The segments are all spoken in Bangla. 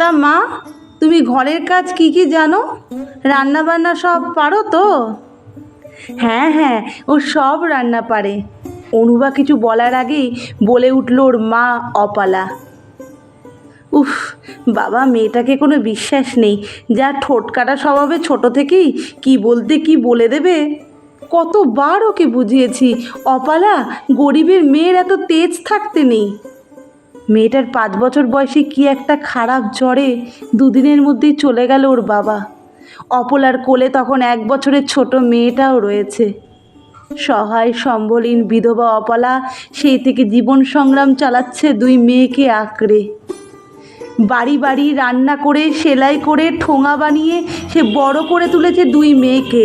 তা মা, তুমি ঘরের কাজ কি কি জানো? রান্না বান্না সব পারো তো? হ্যাঁ হ্যাঁ ও সব রান্না পারে। অনুবা কিছু বলার আগেই বলে উঠল ওর মা অপালা। উফ, বাবা, মেয়েটাকে কোনো বিশ্বাস নেই। যা ঠোঁট কাটা স্বভাবে ছোট থেকেই কি বলতে কি বলে দেবে? কতবার ওকে বুঝিয়েছি। অপালা, গরিবের মেয়ের এত তেজ থাকতে নেই। মেয়েটার পাঁচ বছর বয়সে কি একটা খারাপ জ্বরে দুদিনের মধ্যেই চলে গেল ওর বাবা। অপলার কোলে তখন এক বছরের ছোট মেয়েটাও রয়েছে। সহায়, সম্বলীন বিধবা অপলা সেই থেকে জীবন সংগ্রাম চালাচ্ছে দুই মেয়েকে আঁকড়ে। বাড়ি বাড়ি রান্না করে, সেলাই করে, ঠোঙা বানিয়ে সে বড় করে তুলেছে দুই মেয়েকে।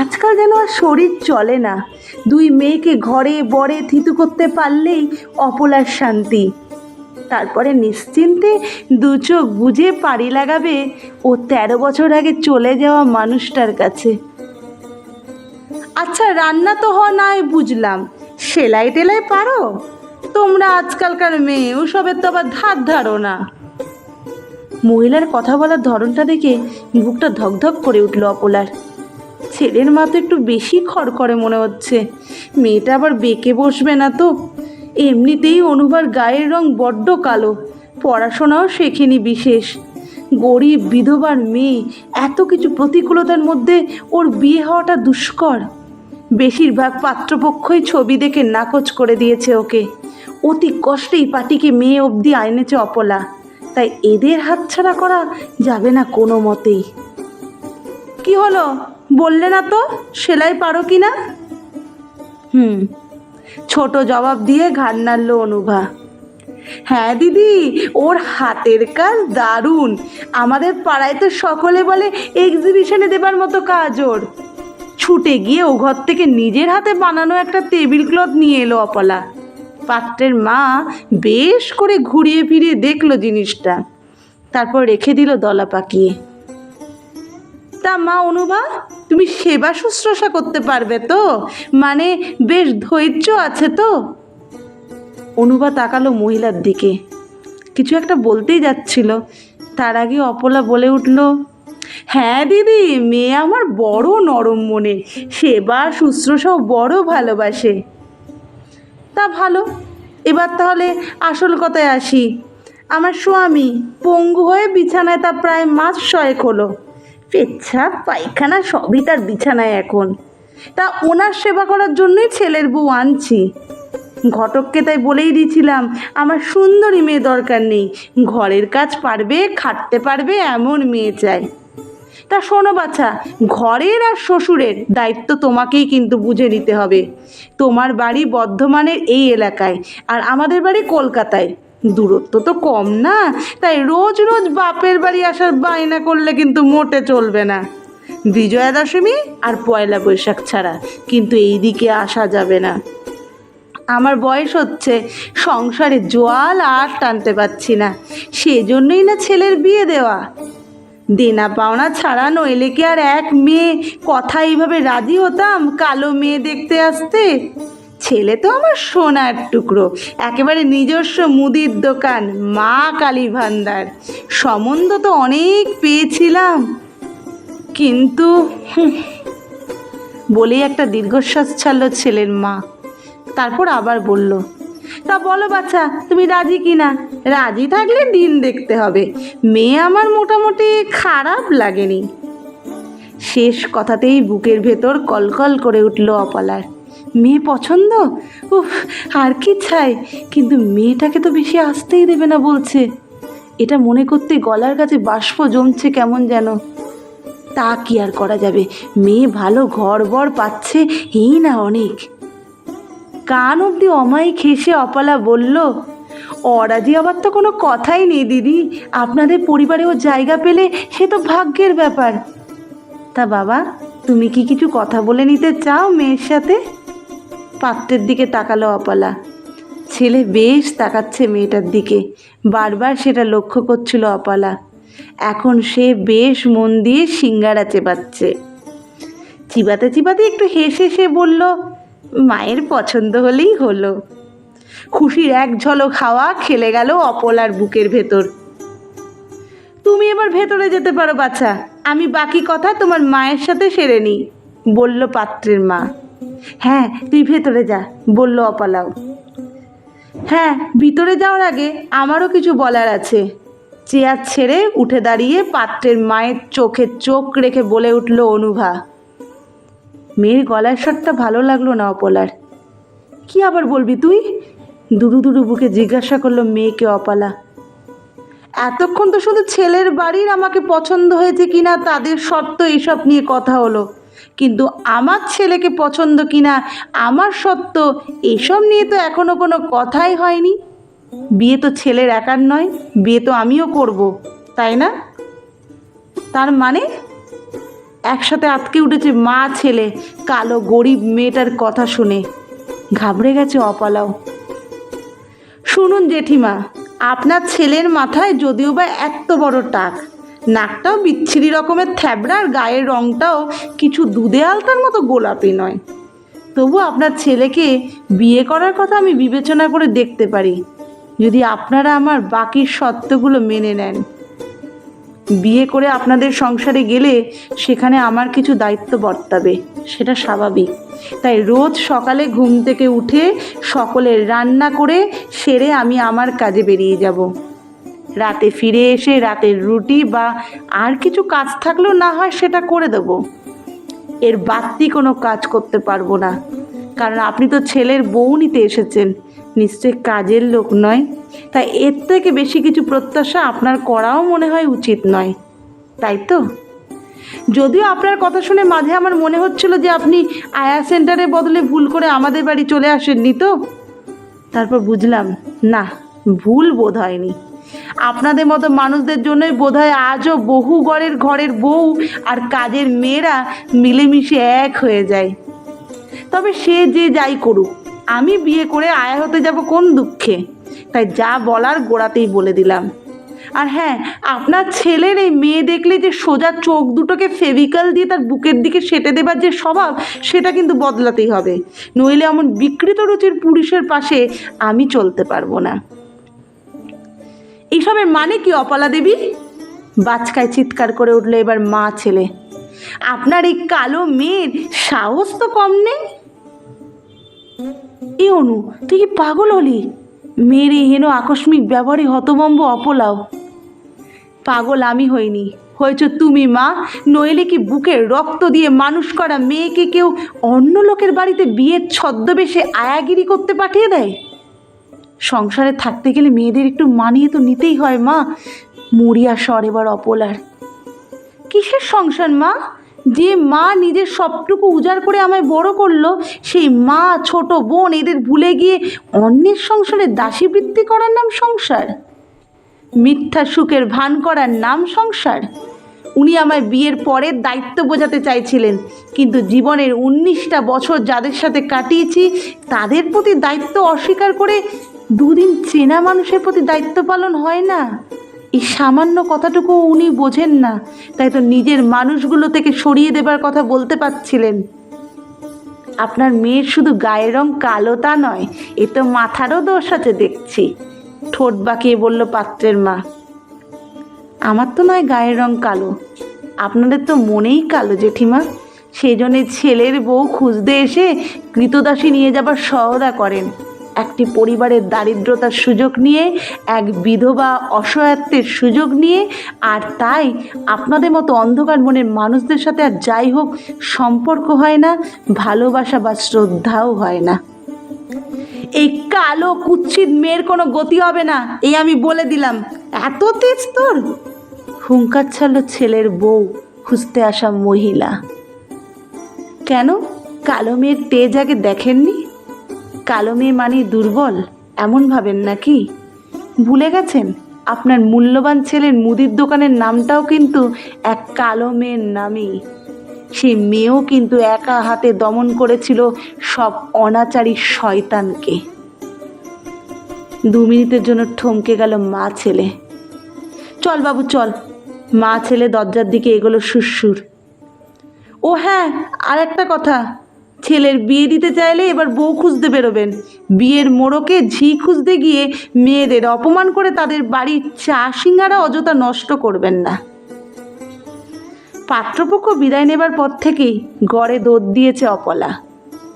আজকাল যেন আর শরীর চলে না। দুই মেয়েকে ঘরে বরে থিতু করতে পারলেই অপলার শান্তি। তারপরে নিশ্চিন্তে দু চোখ বুঝে পাড়ি লাগাবে ও তেরো বছর আগে চলে যাওয়া মানুষটার কাছে। আচ্ছা রান্না তো হয় নাই বুঝলাম। সেলাই টেলাই পারো? তোমরা আজকালকার মেয়ে, ওসবের তো আবার ধার ধারো না। মহিলার কথা বলার ধরনটা দেখে বুকটা ধকধক করে উঠল অপলার। ছেলের মা তো একটু বেশি খড় করে মনে হচ্ছে। মেয়েটা আবার বেঁকে বসবে না তো। এমনিতেই অনুবার গায়ের রং বড্ড কালো। পড়াশোনাও শেখেনি বিশেষ। গরিব বিধবার মেয়ে এত কিছু প্রতিকূলতার মধ্যে ওর বিয়ে হওয়াটা দুষ্কর। বেশিরভাগ পাত্রপক্ষই ছবি দেখে নাকচ করে দিয়েছে ওকে। অতি কষ্টেই পাটিকে মেয়ে অবধি আইনেছে অপলা। তাই এদের হাতছাড়া করা যাবে না কোনো মতেই। কি হলো? বললে না তো, সেলাই পারো কি না? হুম, ছোট জবাব দিয়ে ঘাড় নাড়ল অনুভা। হ্যাঁ দিদি, ওর হাতের কাজ দারুণ। আমাদের পাড়ায় তো সকলে বলে এক্সিবিশনে দেবার মতো কাজ ওর। ছুটে গিয়ে ও ঘর থেকে নিজের হাতে বানানো একটা টেবিল ক্লথ নিয়ে এলো অপলা। পাত্রের মা বেশ করে ঘুরিয়ে ফিরিয়ে দেখল জিনিসটা। তারপর রেখে দিল দলা পাকিয়ে। তা মা অনুভা তুমি সেবা শুশ্রূষা করতে পারবে তো? মানে বেশ ধৈর্য আছে তো? অনুভা তাকালো মহিলার দিকে। কিছু একটা বলতেই যাচ্ছিল। তার আগে অপলা বলে উঠল হ্যাঁ দিদি, মেয়ে আমার বড় নরম মনে। সেবা শুশ্রূষাও বড় ভালোবাসে। তা ভালো, এবার তাহলে আসল কথায় আসি। আমার স্বামী পঙ্গু হয়ে বিছানায় তা প্রায় মাস ছয়েক হলো। পেচ্ছাপ পায়খানা সবই তার বিছানায় এখন। তা ওনার সেবা করার জন্যই ছেলের বউ আনছি। ঘটককে তাই বলেই দিয়েছিলাম, আমার সুন্দরী মেয়ে দরকার নেই, ঘরের কাজ পারবে, খাটতে পারবে, এমন মেয়ে চাই। তা শোনো বাছা, ঘরের আর শ্বশুরের দায়িত্ব তোমাকেই কিন্তু বুঝে নিতে হবে। তোমার বাড়ি বর্ধমানের এই এলাকায়, আর আমাদের বাড়ি কলকাতায়। দূরত্ব তো কম না। তাই রোজ রোজ বাপের বাড়ি আসার বায়না করলে কিন্তু মোটে চলবে না। বিজয়া দশমী আর পয়লা বৈশাখ ছাড়া কিন্তু এই দিকে আসা যাবে না। আমার বয়স হচ্ছে, সংসারে জোয়াল আর টানতে পারছি না। সেজন্যই না ছেলের বিয়ে দেওয়া। দেনা পাওনা ছাড়া নইলে কি আর এক মেয়ে? কথা এইভাবে রাজি হতাম? কালো মেয়ে দেখতে আসতে? ছেলে তো আমার সোনার টুকরো, একেবারে নিজস্ব মুদির দোকান, মা কালী ভান্ডার। সম্বন্ধ তো অনেক পেয়েছিলাম। কিন্তু বলেই একটা দীর্ঘশ্বাস ছাড়ল ছেলের মা। তারপর আবার বলল, তা বলো বাচ্চা তুমি রাজি কি না? রাজি থাকলে দিন দেখতে হবে। মেয়ে আমার মোটামুটি খারাপ লাগেনি। শেষ কথাতেই বুকের ভেতর কলকল করে উঠল অপলার। মেয়ে পছন্দ? উফ, আর কি চাই? কিন্তু মেয়েটাকে তো বেশি আসতেই দেবে না বলছে। এটা মনে করতে গলার কাছে বাষ্প জমছে কেমন যেন। তা কি আর করা যাবে? মেয়ে ভালো ঘর বর পাচ্ছে এই না অনেক। কান অবধি অমাই খেসে অপালা বলল অরাজি আবার তো কোনো কথাই নেই দিদি। আপনাদের পরিবারেও জায়গা পেলে সে তো ভাগ্যের ব্যাপার। তা বাবা, তুমি কি কিছু কথা বলে নিতে চাও মেয়ের সাথে? পাত্রের দিকে তাকালো অপালা। ছেলে বেশ তাকাচ্ছে মেয়েটার দিকে। বারবার সেটা লক্ষ্য করছিল অপালা। এখন সে বেশ মন দিয়ে সিঙ্গারা চেবাচ্ছে। চিবাতে চিবাতে একটু হেসে সে বলল, মায়ের পছন্দ হলেই হলো। খুশির এক ঝলক হাওয়া খেলে গেল অপলার বুকের ভেতর। তুমি এবার ভেতরে যেতে পারো বাচ্চা আমি বাকি কথা তোমার মায়ের সাথে সেরে নিই, বলল পাত্রের মা। হ্যাঁ তুই ভেতরে যা, বলল অপালাও। হ্যাঁ ভিতরে যাওয়ার আগে আমারও কিছু বলার আছে। চেয়ার ছেড়ে উঠে দাঁড়িয়ে পাত্রের মায়ের চোখে চোখ রেখে বলে উঠল অনুভা। মেয়ের গলার স্বরটা ভালো লাগল না অপলার। কি আবার বলবি তুই? দুরু দুরু বুকে জিজ্ঞাসা করল মেয়েকে অপালা। এতক্ষণ তো শুধু ছেলের বাড়ির আমাকে পছন্দ হয়েছে কিনা তাদের শর্ত এইসব নিয়ে কথা হলো। কিন্তু আমার ছেলেকে পছন্দ কিনা, আমার সত্য, এসব নিয়ে তো এখনও কোনো কথাই হয়নি। বিয়ে তো ছেলের একার নয়, বিয়ে তো আমিও করব, তাই না? তার মানে? একসাথে আটকে উঠেছে মা ছেলে, কালো গরিব মেয়েটার কথা শুনে। ঘাবড়ে গেছে অপালাও। শুনুন জেঠিমা, আপনার ছেলের মাথায় যদিও বা এত বড় টাক নাকটাও বিচ্ছিরি রকমের থ্যাবড়া আর গায়ের রঙটাও কিছু দুধে আলতার মতো গোলাপি নয়। তবু আপনার ছেলেকে বিয়ে করার কথা আমি বিবেচনা করে দেখতে পারি। যদি আপনারা আমার বাকি সত্যগুলো মেনে নেন। বিয়ে করে আপনাদের সংসারে গেলে সেখানে আমার কিছু দায়িত্ব বর্তাবে, সেটা স্বাভাবিক। তাই রোজ সকালে ঘুম থেকে উঠে সকলের রান্না করে সেরে আমি আমার কাজে বেরিয়ে যাব। রাতে ফিরে এসে রাতের রুটি বা আর কিছু কাজ থাকলেও না হয় সেটা করে দেবো। এর বাড়তি কোনো কাজ করতে পারব না। কারণ আপনি তো ছেলের বউ নিতে এসেছেন। নিশ্চয় কাজের লোক নয়। তাই এর থেকে বেশি কিছু প্রত্যাশা আপনার করাও মনে হয় উচিত নয়। তাই তো? যদিও আপনার কথা শুনে মাঝে আমার মনে হচ্ছিল যে আপনি আয়া সেন্টারের বদলে ভুল করে আমাদের বাড়ি চলে আসেননি তো? তারপর বুঝলাম, না, ভুল বোধ হয়নি। আপনাদের মতো মানুষদের জন্যই বোধ হয় আজও বহু ঘরের ঘরের বউ আর কাজের মেয়েরা মিলেমিশে এক হয়ে যায়। তবে সে যে যাই করুক, আমি বিয়ে করে আয়া হতে যাব কোন দুঃখে? তাই যা বলার গোড়াতেই বলে দিলাম। আর হ্যাঁ আপনার ছেলের এই মেয়ে দেখলে যে সোজা চোখ দুটোকে ফেভিকাল দিয়ে তার বুকের দিকে সেটে দেবার যে স্বভাব, সেটা কিন্তু বদলাতেই হবে। নইলে এমন বিকৃত রুচির পুরুষের পাশে আমি চলতে পারব না। এইসবের মানে কি, অপলা দেবী? বাচকায় চিৎকার করে উঠল এবার মা ছেলে। আপনার এই কালো মেয়ের সাহস তো কম নেই? এ অনু, তুই কি পাগল হলি? মেয়ের এই হেন আকস্মিক ব্যবহারে হতবম্ব অপলাও। পাগল আমি হইনি। হয়েছ তুমি মা, নইলে কি বুকে রক্ত দিয়ে মানুষ করা মেয়েকে কেউ অন্য লোকের বাড়িতে বিয়ের ছদ্মবেশে আয়াগিরি করতে পাঠিয়ে দেয়? সংসারে থাকতে গেলে মেয়েদের একটু মানিয়ে তো নিতেই হয়, মা। মরিয়া স্বর এবার অপলার। কিসের সংসার, মা? যে মা নিজের সবটুকু উজাড় করে আমায় বড় করল, সেই মা, ছোট বোন এদের ভুলে গিয়ে অন্যের সংসারে দাসীবৃত্তি করার নাম সংসার? মিথ্যা সুখের ভান করার নাম সংসার? উনি আমায় বিয়ের পরের দায়িত্ব বোঝাতে চাইছিলেন, কিন্তু জীবনের উনিশটা বছর যাদের সাথে কাটিয়েছি, তাদের প্রতি দায়িত্ব অস্বীকার করে দুদিন চেনা মানুষের প্রতি দায়িত্ব পালন হয় না। এই সামান্য কথাটুকু উনি বোঝেন না। তাই তো নিজের মানুষগুলো থেকে সরিয়ে দেবার কথা বলতে পারছিলেন। আপনার মেয়ের শুধু গায়ের রং কালো তা নয়, এ তো মাথারও দোষ আছে দেখছি। ঠোঁট বাঁকিয়ে বলল পাত্রের মা, আমার তো নয় গায়ের রং কালো, আপনাদের তো মনেই কালো জেঠিমা। সেই জন্যে ছেলের বউ খুঁজতে এসে কৃতদাসী নিয়ে যাবার সহদা করেন। একটি পরিবারের দারিদ্রতার সুযোগ নিয়ে, এক বিধবা অসহায়ত্বের সুযোগ নিয়ে, আর তাই আপনাদের মতো অন্ধকার মনের মানুষদের সাথে আর যাই হোক সম্পর্ক হয় না, ভালোবাসা বা শ্রদ্ধাও হয় না। এই কালো কুচ্ছিত মেয়ের কোনো গতি হবে না, এই আমি বলে দিলাম। এত তেজ তোর? হুঙ্কার ছাড়লো ছেলের বউ, খুঁজতে আসা মহিলা। কেন? কালো মেয়ের তেজ আগে দেখেননি? কালো মেয়ে মানে দুর্বল? এমন ভাবেন নাকি? ভুলে গেছেন? আপনার মূল্যবান ছেলের মুদির দোকানের নামটাও কিন্তু এক কালো মেয়ের নামই। সেই মেয়েও কিন্তু একা হাতে দমন করেছিল সব অনাচারী শয়তানকে। দু মিনিটের জন্য থমকে গেল মা ছেলে। চল বাবু, চল। মা ছেলে দরজার দিকে এগোলো সুরসুর। ও হ্যাঁ আর একটা কথা। ছেলের বিয়ে দিতে চাইলে এবার বউ খুঁজতে বেরোবেন। বিয়ের মোড়কে ঝি খুঁজতে গিয়ে মেয়েদের অপমান করে তাদের বাড়ির চা সিঙ্গারা অযথা নষ্ট করবেন না। পাত্রপক্ষ বিদায় নেবার পর থেকেই গড়ে দোদ দিয়েছে অপলা।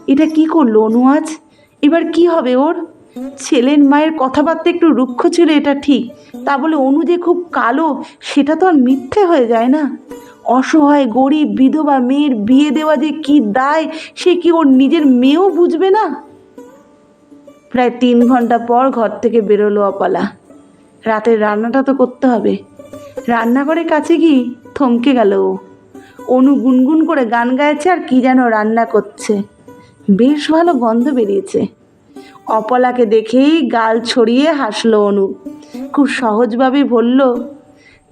এটা কি করল অনু আজ? এবার কি হবে ওর? ছেলের মায়ের কথাবার্তা একটু রুক্ষ ছিল এটা ঠিক, তা বলে অনু যে খুব কালো, সেটা তো আর মিথ্যে হয়ে যায় না। অসহায় গরিব বিধবা মেয়ের বিয়ে দেওয়া যে কি দায়, সে কি ওর নিজের মেয়েও বুঝবে না? প্রায় তিন ঘণ্টা পর ঘর থেকে বেরোলো অপলা। রাতের রান্নাটা তো করতে হবে। রান্নাঘরের কাছে গিয়ে থমকে গেল ও। অনু গুনগুন করে গান গাইছে আর কি যেন রান্না করছে। বেশ ভালো গন্ধ বেরিয়েছে। অপলাকে দেখেই গাল ছড়িয়ে হাসলো অনু। খুব সহজভাবে বলল,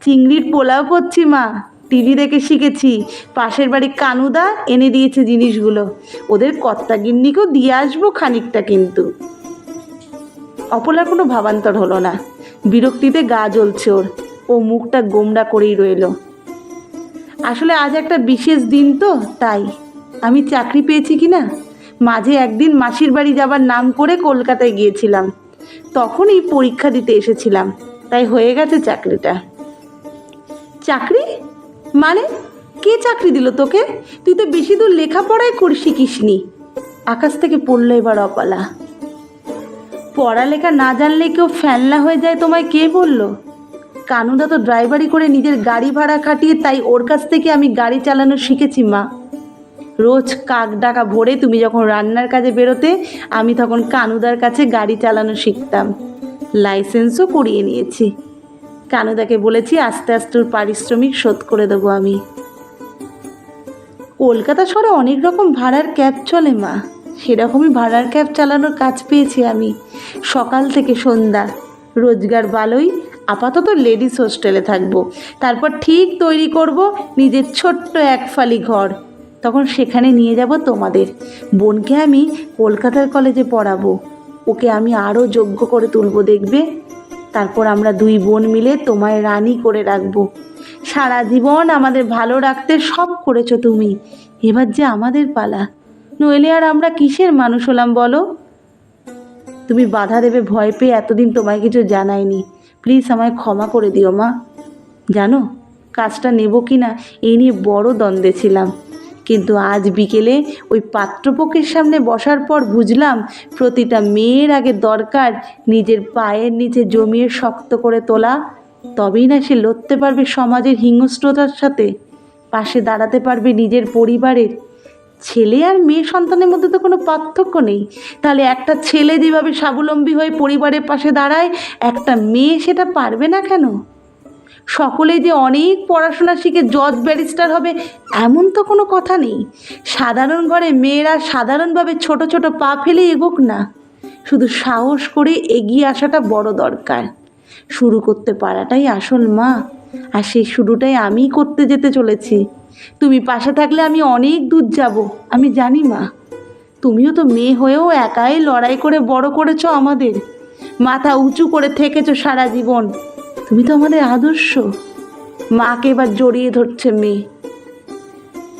চিংড়ির পোলাও করছি মা। টিভি দেখে শিখেছি। পাশের বাড়ি কানুদা এনে দিয়েছে জিনিসগুলো। ওদের কর্তা গিন্নিকেও দিয়ে আসব খানিকটা কিন্তু। অপলার কোনো ভাবান্তর হলো না। বিরক্তিতে গা জ্বলছে ওর। ও মুখটা গোমড়া করেই রইল। আসলে আজ একটা বিশেষ দিন তো, তাই। আমি চাকরি পেয়েছি কি না মাঝে একদিন মাসির বাড়ি যাবার নাম করে কলকাতায় গিয়েছিলাম। তখনই পরীক্ষা দিতে এসেছিলাম। তাই হয়ে গেছে চাকরিটা। চাকরি? মানে কে চাকরি দিল তোকে? তুই তো বেশি দূর লেখাপড়াই করি শিখিসনি। আকাশ থেকে পড়ল এবার অপালা পড়ালেখা না জানলে কেউ ফ্যানলা হয়ে যায় তোমায় কে বলল? কানুদা তো ড্রাইভারি করে নিজের গাড়ি ভাড়া খাটিয়ে তাই ওর কাছ থেকে আমি গাড়ি চালানো শিখেছি, মা। রোজ কাক ডাকা ভোরে তুমি যখন রান্নার কাজে বেরোতে, আমি তখন কানুদার কাছে গাড়ি চালানো শিখতাম। লাইসেন্সও করিয়ে নিয়েছি। কানুদাকে বলেছি, আস্তে আস্তে ওর পারিশ্রমিক শোধ করে দেবো আমি। কলকাতা শহরে অনেক রকম ভাড়ার ক্যাব চলে, মা। সেরকমই ভাড়ার ক্যাব চালানোর কাজ পেয়েছি আমি। সকাল থেকে সন্ধ্যা। রোজগার ভালোই, আপাতত লেডিস হোস্টেলে থাকব। তারপর ঠিক তৈরি করব নিজের ছোট্ট এক ফালি ঘর। তখন সেখানে নিয়ে যাব তোমাদের। বোনকে আমি কলকাতার কলেজে পড়াবো। ওকে আমি আরও যোগ্য করে তুলবো, দেখবে? তারপর আমরা দুই বোন মিলে তোমায় রানী করে রাখব। সারা জীবন আমাদের ভালো রাখতে সব করেছ তুমি। এবার যে আমাদের পালা। নইলে আর আমরা কিসের মানুষ হলাম বলো? তুমি বাধা দেবে, ভয় পেয়ে এতদিন তোমায় কিছু জানাইনি প্লিজ আমায় ক্ষমা করে দিও মা। জানো, কাজটা নেব কি না এই নিয়ে বড় দ্বন্দ্বে ছিলাম। কিন্তু আজ বিকেলে ওই পাত্রপক্ষের সামনে বসার পর বুঝলাম প্রতিটা মেয়ের আগে দরকার নিজের পায়ের নিচে জমিয়ে শক্ত করে তোলা। তবেই না সে লড়তে পারবে সমাজের হিংস্রতার সাথে, পাশে দাঁড়াতে পারবে নিজের পরিবারের। ছেলে আর মেয়ে সন্তানের মধ্যে তো কোনো পার্থক্য নেই। তাহলে একটা ছেলে যেভাবে স্বাবলম্বী হয়ে পরিবারের পাশে দাঁড়ায়, একটা মেয়ে সেটা পারবে না কেন? সকলে যে অনেক পড়াশোনা শিখে জজ ব্যারিস্টার হবে, এমন তো কোনো কথা নেই। সাধারণ ঘরে মেয়েরা সাধারণভাবে ছোট ছোট পা ফেলে এগোক না। শুধু সাহস করে এগিয়ে আসাটা বড় দরকার। শুরু করতে পারাটাই আসল মা, আর সেই শুরুটাই আমি করতে যেতে চলেছি। তুমি পাশে থাকলে আমি অনেক দূর যাব, আমি জানি মা। তুমিও তো মেয়ে হয়েও একাই লড়াই করে বড় করেছ আমাদের। মাথা উঁচু করে থেকেছো সারা জীবন। তুমি তো আমাদের আদর্শ। মাকে এবার জড়িয়ে ধরছে মেয়ে।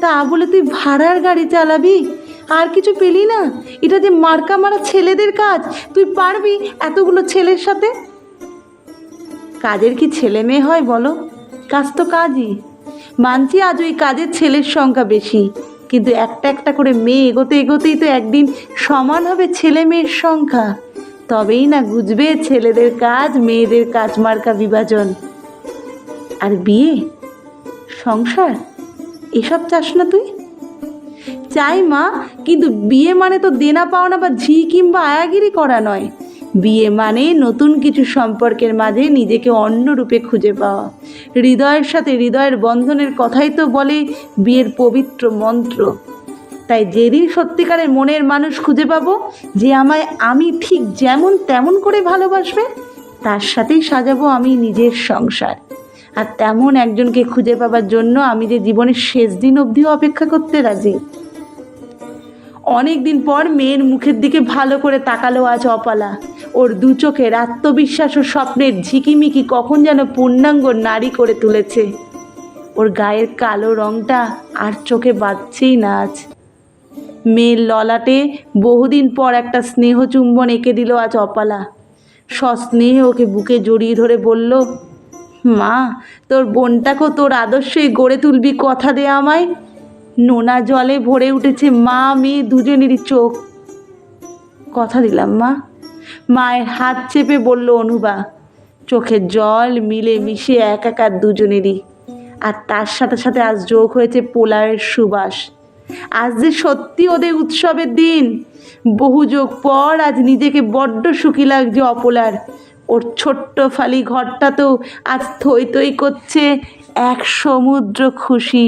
তা বলে তুই ভাড়ার গাড়ি চালাবি? আর কিছু পেলি না? এটা যে মার্কা মারা ছেলেদের কাজ। তুই পারবি এতগুলো ছেলের সাথে? কাজের কি ছেলে মেয়ে হয় বলো? কাজ তো কাজই। মানছি আজ ওই কাজের ছেলের সংখ্যা বেশি। কিন্তু একটা একটা করে মেয়ে এগোতে এগোতেই তো একদিন সমান হবে ছেলে মেয়ের সংখ্যা। তবেই না বুঝবে ছেলেদের কাজ, মেয়েদের কাজ, মার্কা বিভাজন। আর বিয়ে? সংসার? এসব চাস না তুই? চাই মা, কিন্তু বিয়ে মানে তো দেনা পাওনা বা ঝি কিংবা আয়াগিরি করা নয়। বিয়ে মানে নতুন কিছু সম্পর্কের মাঝে নিজেকে অন্য রূপে খুঁজে পাওয়া। হৃদয়ের সাথে হৃদয়ের বন্ধনের কথাই তো বলে বিয়ের পবিত্র মন্ত্র। তাই যেদিন সত্যিকারের মনের মানুষ খুঁজে পাবো যে আমায় আমি ঠিক যেমন তেমন করে ভালোবাসবে, তার সাথেই সাজাবো আমি নিজের সংসার। আর তেমন একজনকে খুঁজে পাবার জন্য আমি যে জীবনের শেষ দিন অবধিও অপেক্ষা করতে রাজি। অনেক দিন পর মেয়ের মুখের দিকে ভালো করে তাকালো আজ অপালা। ওর দু চোখের আত্মবিশ্বাস ও স্বপ্নের ঝিকিমিকি কখন যেন পূর্ণাঙ্গ নারী করে তুলেছে। ওর গায়ের কালো রংটা আর চোখে বাজছেই না আজ। মেয়ের ললাটে বহুদিন পর একটা স্নেহ চুম্বন এঁকে দিল আজ অপালা। সস্নেহে ওকে বুকে জড়িয়ে ধরে বলল, মা, তোর বোনটাকেও তোর আদর্শই গড়ে তুলবি কথা দে আমায়। নোনা জলে ভরে উঠেছে মা, মেয়ে দুজনেরই চোখ। কথা দিলাম, মা। মায়ের হাত চেপে বলল অনুবা। চোখের জল মিলে মিশে এক একাকার দুজনেরই। আর তার সাথে সাথে আজ যোগ হয়েছে পোলারের সুবাস। আজ যে সত্যি ওদের উৎসবের দিন, বহু যোগ পর আজ নিজেকে বড্ড সুখী লাগছে অপলার। ওর ছোট্ট ফালি ঘরটা তো আজ থই থই করছে এক সমুদ্র খুশি।